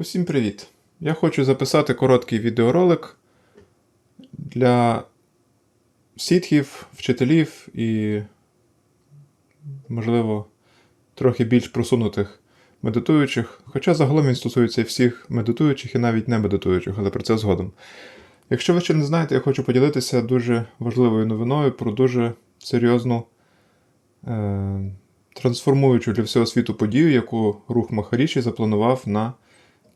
Усім привіт! Я хочу записати короткий відеоролик для сітхів, вчителів і, можливо, трохи більш просунутих медитуючих. Хоча загалом він стосується всіх медитуючих і навіть не медитуючих, але про це згодом. Якщо ви ще не знаєте, я хочу поділитися дуже важливою новиною про дуже серйозну е- трансформуючу для всього світу подію, яку рух Махаріші запланував на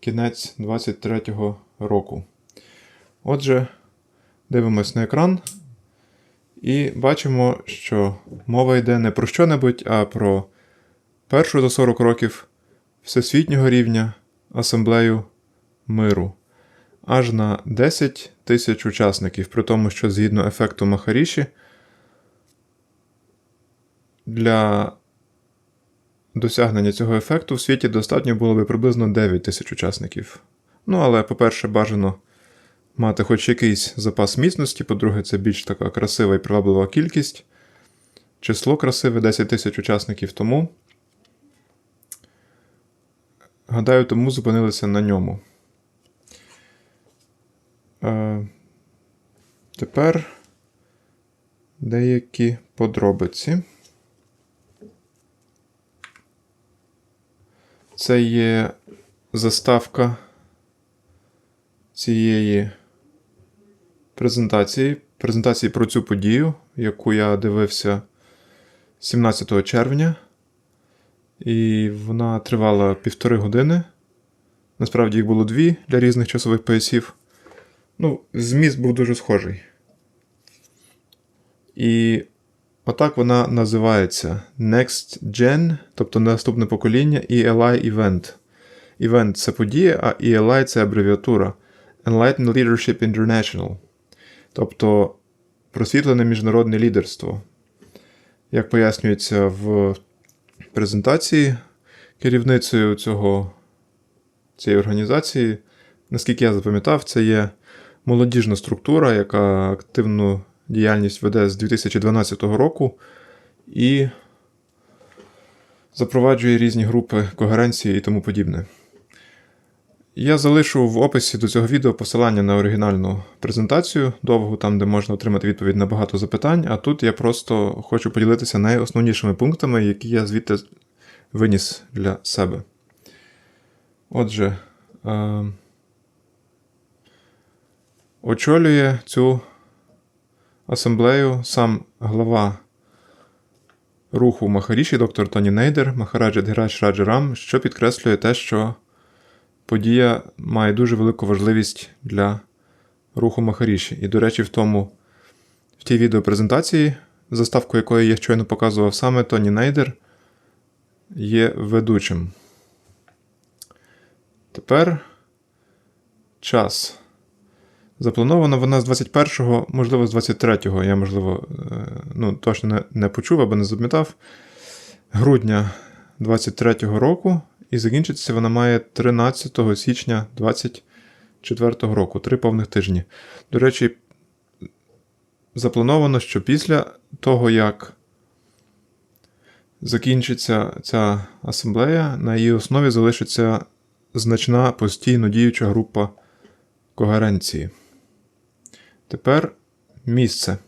кінець 23-го року. Отже, дивимось на екран і бачимо, що мова йде не про що-небудь, а про першу за 40 років всесвітнього рівня асамблею миру. Аж на 10 тисяч учасників, при тому, що згідно ефекту Махаріші, для досягнення цього ефекту в світі достатньо було би приблизно 9 тисяч учасників. Ну, але, по-перше, бажано мати хоч якийсь запас міцності, по-друге, це більш така красива і приваблива кількість. Число красиве 10 тисяч учасників тому. Гадаю, тому зупинилися на ньому. Е, Тепер деякі подробиці. Це є заставка цієї презентації. Презентації про цю подію, яку я дивився 17 червня. І вона тривала півтори години. Насправді їх було дві для різних часових поясів. Ну, зміст був дуже схожий. І Отак вона називається Next Gen, тобто наступне покоління, ELI Event. Event це подія, а ELI це абревіатура Enlightened Leadership International. Тобто просвітлене міжнародне лідерство. Як пояснюється в презентації керівницею цього, цієї організації, наскільки я запам'ятав, це є молодіжна структура, яка активно діяльність веде з 2012 року і запроваджує різні групи когеренції і тому подібне. Я залишу в описі до цього відео посилання на оригінальну презентацію довгу, там, де можна отримати відповідь на багато запитань, а тут я просто хочу поділитися найосновнішими пунктами, які я звідти виніс для себе. Отже, е- очолює цю асамблею сам глава руху Махаріші, доктор Тоні Нейдер, Махараджа Дгірадж Раджарам, що підкреслює те, що подія має дуже велику важливість для руху Махаріші. І, до речі, в тому, в тій відеопрезентації, заставку якої я щойно показував саме Тоні Нейдер, є ведучим. Тепер час. Запланована вона з 21-го, можливо, з 23-го, я, можливо, е, ну, точно не, не почув або не запам'ятав. Грудня 23-го року, і закінчиться вона має 13 січня 24-го року, три повних тижні. До речі, заплановано, що після того, як закінчиться ця асамблея, на її основі залишиться значна постійно діюча група когеренції. Тепер місце.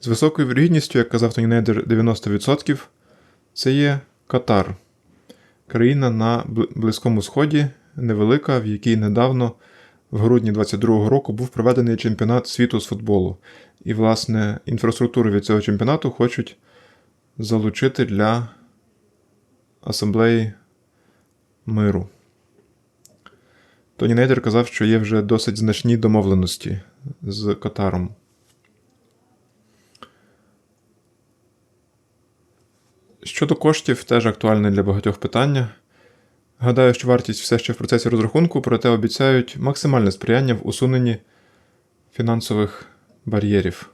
З високою вірогідністю, як казав Тонінейдер, 90%, це є Катар, країна на Близькому Сході, невелика, в якій недавно, в грудні 22-го року, був проведений чемпіонат світу з футболу. І, власне, інфраструктуру від цього чемпіонату хочуть залучити для асамблеї миру. Тоні Нейдер казав, що є вже досить значні домовленості з Катаром. Щодо коштів, теж актуальне для багатьох питання. Гадаю, що вартість все ще в процесі розрахунку, проте обіцяють максимальне сприяння в усуненні фінансових бар'єрів.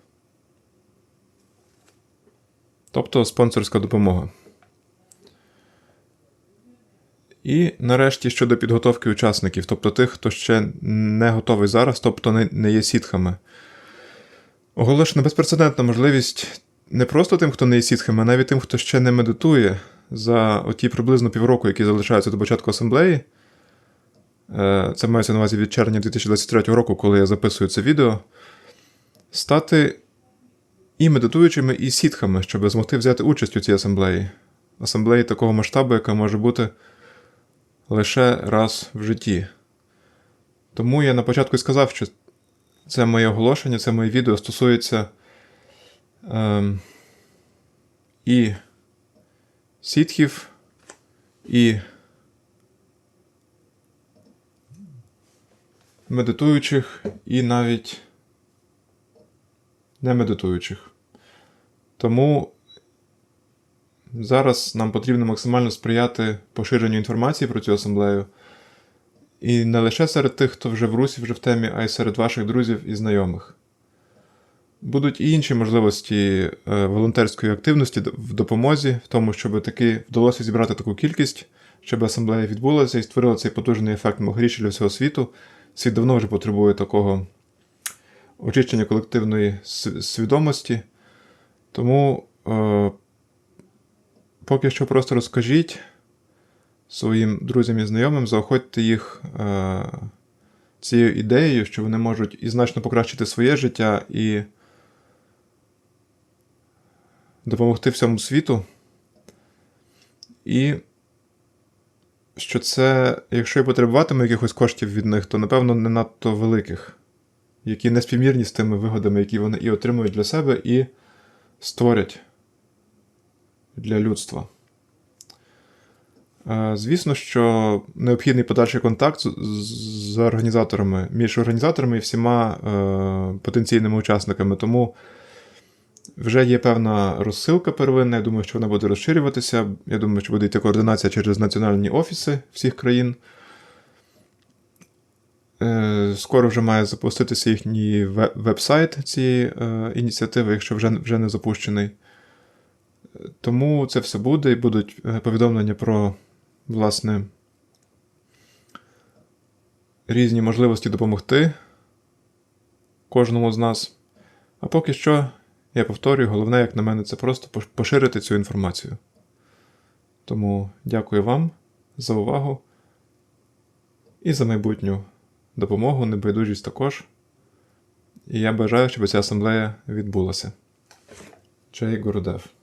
Тобто спонсорська допомога. І нарешті щодо підготовки учасників, тобто тих, хто ще не готовий зараз, тобто не, не є сітхами. Оголошена безпрецедентна можливість не просто тим, хто не є сітхами, а навіть тим, хто ще не медитує за оті приблизно півроку, які залишаються до початку асамблеї, е, це мається на увазі від червня 2023 року, коли я записую це відео, стати і медитуючими, і сітхами, щоб змогти взяти участь у цій асамблеї. Асамблеї такого масштабу, яка може бути лише раз в житті. Тому я на початку сказав, що це моє оголошення, це моє відео стосується ем, і сітхів, і медитуючих, і навіть не медитуючих. Тому зараз нам потрібно максимально сприяти поширенню інформації про цю асамблею. І не лише серед тих, хто вже в русі, вже в темі, а й серед ваших друзів і знайомих. Будуть і інші можливості е, волонтерської активності в допомозі, в тому, щоб таки вдалося зібрати таку кількість, щоб асамблея відбулася і створила цей потужний ефект могрічі для всього світу. Світ давно вже потребує такого очищення колективної свідомості. Тому е, поки що просто розкажіть своїм друзям і знайомим, заохотьте їх е, цією ідеєю, що вони можуть і значно покращити своє життя і допомогти всьому світу. І що це, якщо і потребуватиме якихось коштів від них, то напевно не надто великих, які не співмірні з тими вигодами, які вони і отримують для себе, і створять для людства. Е, Звісно, що необхідний подальший контакт з, організаторами, між організаторами і всіма е, потенційними учасниками. Тому вже є певна розсилка первинна. Я думаю, що вона буде розширюватися. Я думаю, що буде йти координація через національні офіси всіх країн. Е, Скоро вже має запуститися їхній веб-сайт цієї ініціативи, якщо вже, вже не запущений. Тому це все буде і будуть е, повідомлення про, власне, різні можливості допомогти кожному з нас. А поки що, я повторюю, головне, як на мене, це просто поширити цю інформацію. Тому дякую вам за увагу і за майбутню допомогу, небайдужість також. І я бажаю, щоб ця асамблея відбулася. Чай Гурудев.